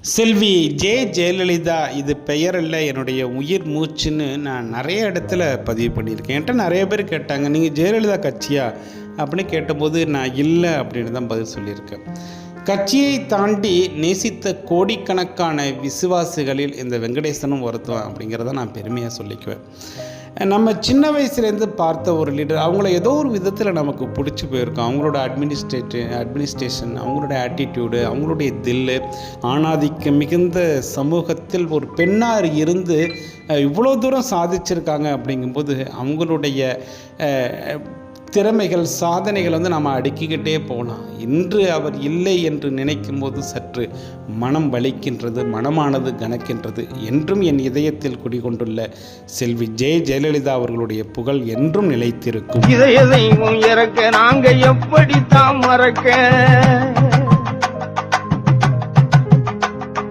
செல்வி J Jayalalithaa இது பெயர் இல்லை என்னுடைய உயிர் மூச்சுன்னு நான் நிறைய இடத்துல பதிவு பண்ணியிருக்கேன். என்கிட்ட நிறைய பேர் கேட்டாங்க நீங்கள் ஜெயலலிதா கட்சியா? அப்படின்னு கேட்டபோது நான் இல்லை அப்படின்னு தான் பதில் சொல்லியிருக்கேன். கட்சியை தாண்டி நேசித்த கோடிக்கணக்கான விசுவாசிகளில் இந்த வெங்கடேசனும் ஒருத்தவன் அப்படிங்கிறத நான் பெருமையாக சொல்லிக்குவேன். நம்ம சின்ன வயசுலேருந்து பார்த்த ஒரு லீடர் அவங்கள ஏதோ ஒரு விதத்தில் நமக்கு பிடிச்சி போயிருக்கோம் அவங்களோட அட்மினிஸ்ட்ரேட்டு அட்மினிஸ்ட்ரேஷன் அவங்களோட ஆட்டிடியூடு அவங்களுடைய தில்லு ஆணாதிக்கம் மிகுந்த சமூகத்தில் ஒரு பெண்ணார் இருந்து இவ்வளோ தூரம் சாதிச்சிருக்காங்க அப்படிங்கும்போது அவங்களுடைய திறமைகள் சாதனைகள் வந்து நம்ம அடுக்கிக்கிட்டே போகலாம் இன்று அவர் இல்லை என்று நினைக்கும் போது சற்று மனம் வலிக்கின்றது மனமானது கணக்கின்றது என்றும் என் இதயத்தில் குடிகொண்டுள்ள செல்வி ஜெய ஜெயலலிதா அவர்களுடைய புகழ் என்றும் நிலைத்திருக்கும். இதய தெய்வம் இறக்க எப்படி எப்படித்தான் மறக்க?